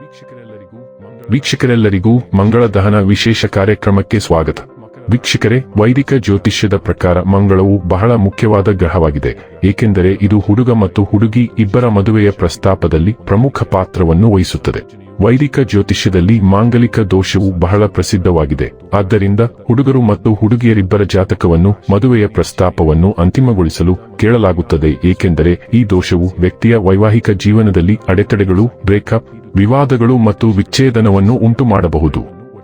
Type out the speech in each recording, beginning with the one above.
ವೀಕ್ಷಕರೆಲ್ಲರಿಗೂ ವೀಕ್ಷಕರೆಲ್ಲರಿಗೂ ಮಂಗಳ ದಹನ ವಿಶೇಷ ಕಾರ್ಯಕ್ರಮಕ್ಕೆ ಸ್ವಾಗತ. ವೀಕ್ಷಕರೇ, ವೈದಿಕ ಜ್ಯೋತಿಷ್ಯದ ಪ್ರಕಾರ ಮಂಗಳವು ಬಹಳ ಮುಖ್ಯವಾದ ಗ್ರಹವಾಗಿದೆ. ಏಕೆಂದರೆ ಇದು ಹುಡುಗ ಮತ್ತು ಹುಡುಗಿ ಇಬ್ಬರ ಮದುವೆಯ ಪ್ರಸ್ತಾಪದಲ್ಲಿ ಪ್ರಮುಖ ಪಾತ್ರವನ್ನು ವಹಿಸುತ್ತದೆ. ವೈದಿಕ ಜ್ಯೋತಿಷ್ಯದಲ್ಲಿ ಮಾಂಗಲಿಕ ದೋಷವು ಬಹಳ ಪ್ರಸಿದ್ಧವಾಗಿದೆ. ಆದ್ದರಿಂದ ಹುಡುಗರು ಮತ್ತು ಹುಡುಗಿಯರಿಬ್ಬರ ಜಾತಕವನ್ನು, ಮದುವೆಯ ಪ್ರಸ್ತಾಪವನ್ನು ಅಂತಿಮಗೊಳಿಸಲು ಕೇಳಲಾಗುತ್ತದೆ. ಏಕೆಂದರೆ ಈ ದೋಷವು ವ್ಯಕ್ತಿಯ ವೈವಾಹಿಕ ಜೀವನದಲ್ಲಿ ಅಡೆತಡೆಗಳು, ಬ್ರೇಕಪ್, ವಿವಾದಗಳು ಮತ್ತು ವಿಚ್ಛೇದನವನ್ನು ಉಂಟು ಮಾಡಬಹುದು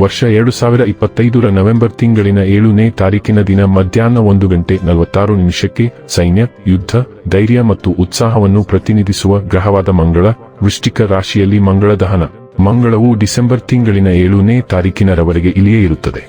ವರ್ಷ ಎರಡು ಸಾವಿರ ಇಪ್ಪತ್ತೈದರ ನವೆಂಬರ್ ತಿಂಗಳಿನ ಏಳನೇ ತಾರೀಕಿನ ದಿನ ಮಧ್ಯಾಹ್ನ ಒಂದು ಗಂಟೆ ನಲವತ್ತಾರು ನಿಮಿಷಕ್ಕೆ ಸೈನ್ಯ, ಯುದ್ಧ, ಧೈರ್ಯ ಮತ್ತು ಉತ್ಸಾಹವನ್ನು ಪ್ರತಿನಿಧಿಸುವ ಗ್ರಹವಾದ ಮಂಗಳ ವೃಷ್ಟಿಕ ರಾಶಿಯಲ್ಲಿ ಮಂಗಳ ದಹನ. ಮಂಗಳವು ಡಿಸೆಂಬರ್ ತಿಂಗಳಿನ ಏಳನೇ ತಾರೀಕಿನರವರೆಗೆ ಇಲ್ಲಿಯೇ ಇರುತ್ತದೆ.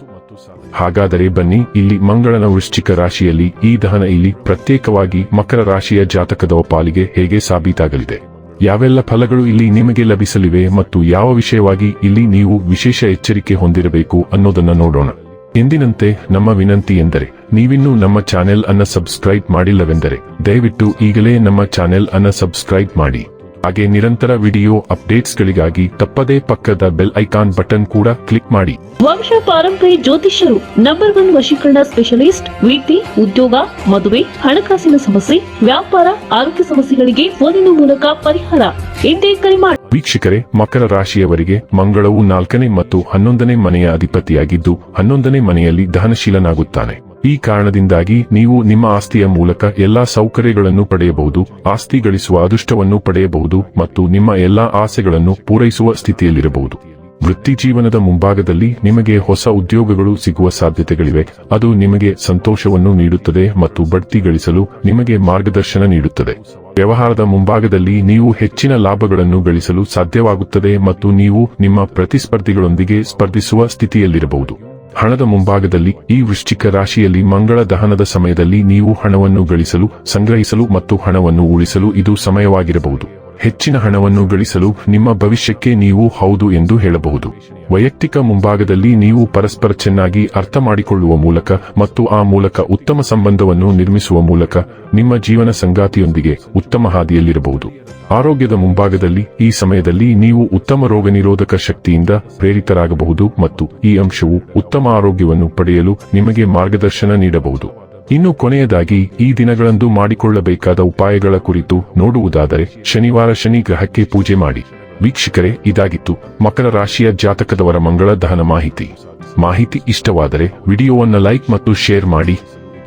ಹಾಗಾದರೆ ಬನ್ನಿ, ಇಲ್ಲಿ ಮಂಗಳನ ವೃಶ್ಚಿಕ ರಾಶಿಯಲ್ಲಿ ಈ ದಹನ ಇಲ್ಲಿ ಪ್ರತ್ಯೇಕವಾಗಿ ಮಕರ ರಾಶಿಯ ಜಾತಕದ ಪಾಲಿಗೆ ಹೇಗೆ ಸಾಬೀತಾಗಲಿದೆ? ಯಾವೆಲ್ಲ ಫಲಗಳು ಇಲ್ಲಿ ನಿಮಗೆ ಲಭಿಸಲಿವೆ ಮತ್ತು ಯಾವ ವಿಷಯವಾಗಿ ಇಲ್ಲಿ ನೀವು ವಿಶೇಷ ಎಚ್ಚರಿಕೆ ಹೊಂದಿರಬೇಕು ಅನ್ನೋದನ್ನ ನೋಡೋಣ. ಎಂದಿನಂತೆ, ನಮ್ಮ ವಿನಂತಿ ಎಂದರೆ, ನೀವಿನ್ನೂ ನಮ್ಮ ಚಾನೆಲ್ ಅನ್ನ ಸಬ್ಸ್ಕ್ರೈಬ್ ಮಾಡಿಲ್ಲವೆಂದರೆ, ದಯವಿಟ್ಟು ಈಗಲೇ ನಮ್ಮ ಚಾನೆಲ್ ಅನ್ನ ಸಬ್ಸ್ಕ್ರೈಬ್ ಮಾಡಿ. ಹಾಗೆ ನಿರಂತರ ವಿಡಿಯೋ ಅಪ್ಡೇಟ್ಸ್ಗಳಿಗಾಗಿ ತಪ್ಪದೇ ಪಕ್ಕದ ಬೆಲ್ ಐಕಾನ್ ಬಟನ್ ಕೂಡ ಕ್ಲಿಕ್ ಮಾಡಿ. ವಂಶ ಪಾರಂಪರಿ ಜ್ಯೋತಿಷ್ಯರು ನಂಬರ್ ಒನ್ ವಶೀಕರಣ ಸ್ಪೆಷಲಿಸ್ಟ್ ವಿದ್ಯೆ ಉದ್ಯೋಗ ಮದುವೆ ಹಣಕಾಸಿನ ಸಮಸ್ಯೆ ವ್ಯಾಪಾರ ಆರೋಗ್ಯ ಸಮಸ್ಯೆಗಳಿಗೆ ಫೋನಿನ ಮೂಲಕ ಪರಿಹಾರ. ಎಂದೇ ಕರೆ ಮಾಡಿ ವೀಕ್ಷಕರೇ ಮಕರ ರಾಶಿಯವರಿಗೆ ಮಂಗಳವು ನಾಲ್ಕನೇ ಮತ್ತು ಹನ್ನೊಂದನೇ ಮನೆಯ ಅಧಿಪತಿಯಾಗಿದ್ದು ಹನ್ನೊಂದನೇ ಮನೆಯಲ್ಲಿ ದಹನಶೀಲನಾಗುತ್ತಾನೆ ಈ ಕಾರಣದಿಂದಾಗಿ ನೀವು ನಿಮ್ಮ ಆಸ್ತಿಯ ಮೂಲಕ ಎಲ್ಲಾ ಸೌಕರ್ಯಗಳನ್ನು ಪಡೆಯಬಹುದು ಆಸ್ತಿ ಗಳಿಸುವ ಅದೃಷ್ಟವನ್ನು ಪಡೆಯಬಹುದು ಮತ್ತು ನಿಮ್ಮ ಎಲ್ಲಾ ಆಸೆಗಳನ್ನು ಪೂರೈಸುವ ಸ್ಥಿತಿಯಲ್ಲಿರಬಹುದು. ವೃತ್ತಿ ಜೀವನದ ಮುಂಭಾಗದಲ್ಲಿ ನಿಮಗೆ ಹೊಸ ಉದ್ಯೋಗಗಳು ಸಿಗುವ ಸಾಧ್ಯತೆಗಳಿವೆ, ಅದು ನಿಮಗೆ ಸಂತೋಷವನ್ನು ನೀಡುತ್ತದೆ ಮತ್ತು ಬಡ್ತಿ ಗಳಿಸಲು ನಿಮಗೆ ಮಾರ್ಗದರ್ಶನ ನೀಡುತ್ತದೆ. ವ್ಯವಹಾರದ ಮುಂಭಾಗದಲ್ಲಿ ನೀವು ಹೆಚ್ಚಿನ ಲಾಭಗಳನ್ನು ಗಳಿಸಲು ಸಾಧ್ಯವಾಗುತ್ತದೆ ಮತ್ತು ನೀವು ನಿಮ್ಮ ಪ್ರತಿಸ್ಪರ್ಧಿಗಳೊಂದಿಗೆ ಸ್ಪರ್ಧಿಸುವ ಸ್ಥಿತಿಯಲ್ಲಿರಬಹುದು. ಹಣದ ಮುಂಭಾಗದಲ್ಲಿ ಈ ವೃಶ್ಚಿಕ ರಾಶಿಯಲ್ಲಿ ಮಂಗಳ ದಹನದ ಸಮಯದಲ್ಲಿ ನೀವು ಹಣವನ್ನು ಗಳಿಸಲು, ಸಂಗ್ರಹಿಸಲು ಮತ್ತು ಹಣವನ್ನು ಉಳಿಸಲು ಇದು ಸಮಯವಾಗಿರಬಹುದು. ಹೆಚ್ಚಿನ ಹಣವನ್ನು ಗಳಿಸಲು ನಿಮ್ಮ ಭವಿಷ್ಯಕ್ಕೆ ನೀವು ಹೌದು ಎಂದು ಹೇಳಬಹುದು. ವೈಯಕ್ತಿಕ ಮುಂಭಾಗದಲ್ಲಿ ನೀವು ಪರಸ್ಪರ ಚೆನ್ನಾಗಿ ಅರ್ಥ ಮಾಡಿಕೊಳ್ಳುವ ಮೂಲಕ ಮತ್ತು ಆ ಮೂಲಕ ಉತ್ತಮ ಸಂಬಂಧವನ್ನು ನಿರ್ಮಿಸುವ ಮೂಲಕ ನಿಮ್ಮ ಜೀವನ ಸಂಗಾತಿಯೊಂದಿಗೆ ಉತ್ತಮ ಹಾದಿಯಲ್ಲಿರಬಹುದು. ಆರೋಗ್ಯದ ಮುಂಭಾಗದಲ್ಲಿ ಈ ಸಮಯದಲ್ಲಿ ನೀವು ಉತ್ತಮ ರೋಗ ನಿರೋಧಕ ಶಕ್ತಿಯಿಂದ ಪ್ರೇರಿತರಾಗಬಹುದು ಮತ್ತು ಈ ಅಂಶವು ಉತ್ತಮ ಆರೋಗ್ಯವನ್ನು ಪಡೆಯಲು ನಿಮಗೆ ಮಾರ್ಗದರ್ಶನ ನೀಡಬಹುದು. ಇನ್ನು ಕೊನೆಯದಾಗಿ, ಈ ದಿನಗಳಂದು ಮಾಡಿಕೊಳ್ಳಬೇಕಾದ ಉಪಾಯಗಳ ಕುರಿತು ನೋಡುವುದಾದರೆ, ಶನಿವಾರ ಶನಿ ಗ್ರಹಕ್ಕೆ ಪೂಜೆ ಮಾಡಿ. ವೀಕ್ಷಕರೇ, ಇದಾಗಿತ್ತು. ಮಕರ ರಾಶಿಯ ಜಾತಕದವರ ಮಂಗಳ ದಹನ ಮಾಹಿತಿ. ಮಾಹಿತಿ ಇಷ್ಟವಾದರೆ, ವಿಡಿಯೋವನ್ನು ಲೈಕ್ ಮತ್ತು ಶೇರ್ ಮಾಡಿ.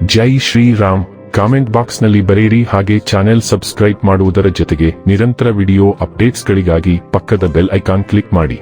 ಜೈ ಶ್ರೀರಾಮ್. ಕಾಮೆಂಟ್ ಬಾಕ್ಸ್ನಲ್ಲಿ ಬರೆಯಿರಿ. ಹಾಗೆ ಚಾನೆಲ್ ಸಬ್ಸ್ಕ್ರೈಬ್ ಮಾಡುವುದರ ಜೊತೆಗೆ ನಿರಂತರ ವಿಡಿಯೋ ಅಪ್ಡೇಟ್ಸ್ಗಳಿಗಾಗಿ ಪಕ್ಕದ ಬೆಲ್ ಐಕಾನ್ ಕ್ಲಿಕ್ ಮಾಡಿ.